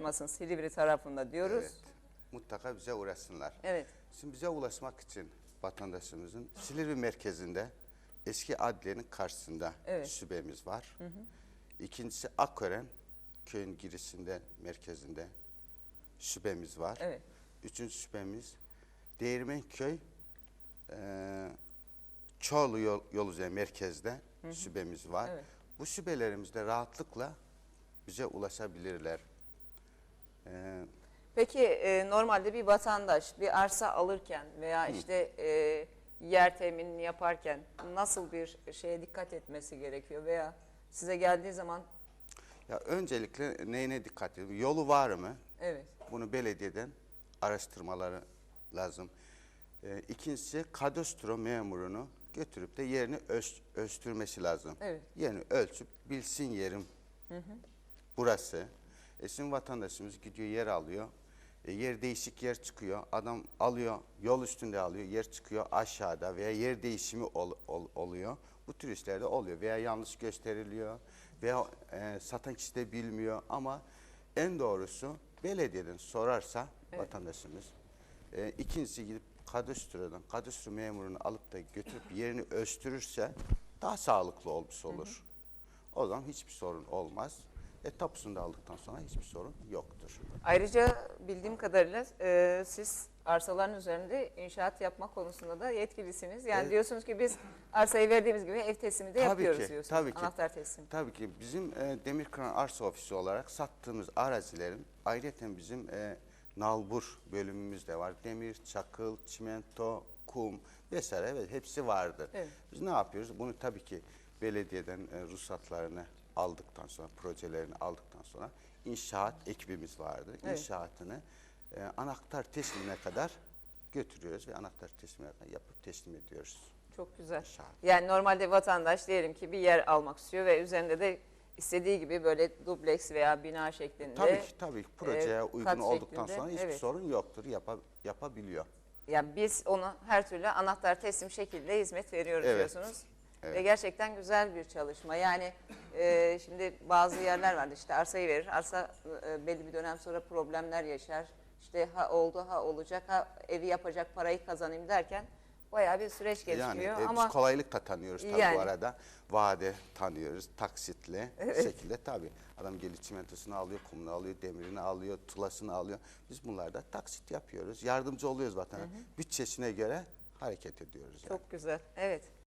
Masın Silivri tarafında diyoruz. Evet. Mutlaka bize uğraşsınlar. Evet. Şimdi bize ulaşmak için vatandaşımızın Silivri merkezinde eski adliyenin karşısında Evet. şubemiz var. İkincisi Akkören köyün girişinde merkezinde şubemiz var. Evet. Üçüncü şubemiz Değirmenköy eee Çoğlu yol, yol üzeri merkezde şubemiz var. Evet. Bu şubelerimizde rahatlıkla bize ulaşabilirler. Peki e, normalde bir vatandaş bir arsa alırken veya işte e, yer teminini yaparken nasıl bir şeye dikkat etmesi gerekiyor veya size geldiği zaman Ya öncelikle neyine dikkat edin? Yolu var mı? evet Bunu belediyeden araştırmaları lazım. Ee, ikincisi kadastro memurunu götürüp de yerini öz, ölçtürmesi lazım. Evet. Yerini ölçüp bilsin yerim burası. E şimdi vatandaşımız gidiyor yer alıyor. E, yer değişik yer çıkıyor. Adam alıyor yol üstünde alıyor. Yer çıkıyor aşağıda veya yer değişimi ol- ol- oluyor. Bu tür işlerde oluyor veya yanlış gösteriliyor veya e, satan kişi de bilmiyor ama en doğrusu belediyeden sorarsa vatandaşımız e, ikincisi gidip kadastrodan kadastro memurunu alıp da götürüp yerini ölçtürürse daha sağlıklı olmuş olur. O zaman hiçbir sorun olmaz. E tapusunu da aldıktan sonra hiçbir sorun yoktur. Ayrıca bildiğim kadarıyla e, siz arsaların üzerinde inşaat yapma konusunda da yetkilisiniz. Yani Evet. diyorsunuz ki biz arsayı verdiğimiz gibi ev teslimi de yapıyoruz ki, diyorsunuz. tabii ki. Anahtar teslimi. Tabii ki bizim e, Demirkıran Arsa Ofisi olarak sattığımız arazilerin ayrıca bizim e, nalbur bölümümüz de var. Demir, çakıl, çimento, kum vesaire evet, hepsi vardır. Evet. Biz ne yapıyoruz? Bunu tabii ki belediyeden e, ruhsatlarını aldıktan sonra, projelerini aldıktan sonra inşaat ekibimiz vardır. Evet. İnşaatını e, anahtar teslimine kadar götürüyoruz ve anahtar teslimine kadar yapıp teslim ediyoruz. Çok güzel. İnşaat. Yani normalde vatandaş diyelim ki bir yer almak istiyor ve üzerinde de istediği gibi böyle dubleks veya bina şeklinde. Tabii ki tabii ki projeye e, uygun olduktan şeklinde, sonra hiçbir evet. sorun yoktur. Yapa, yapabiliyor. Yani biz onu her türlü anahtar teslim şekilde hizmet veriyoruz Evet. diyorsunuz. Ve Evet. gerçekten güzel bir çalışma. Yani e, şimdi bazı yerler vardı işte arsayı verir. Arsa e, belli bir dönem sonra problemler yaşar. İşte ha oldu ha olacak ha evi yapacak parayı kazanayım derken bayağı bir süreç gelişiyor. Yani e, ama biz kolaylık da tanıyoruz tabii Yani. bu arada. Vade tanıyoruz, taksitli bir şekilde tabii. Adam gelip çimentosunu alıyor, kumunu alıyor, demirini alıyor, tulasını alıyor. Biz bunlarda taksit yapıyoruz. Yardımcı oluyoruz vatana. Bütçesine göre hareket ediyoruz. yani. çok güzel. Evet.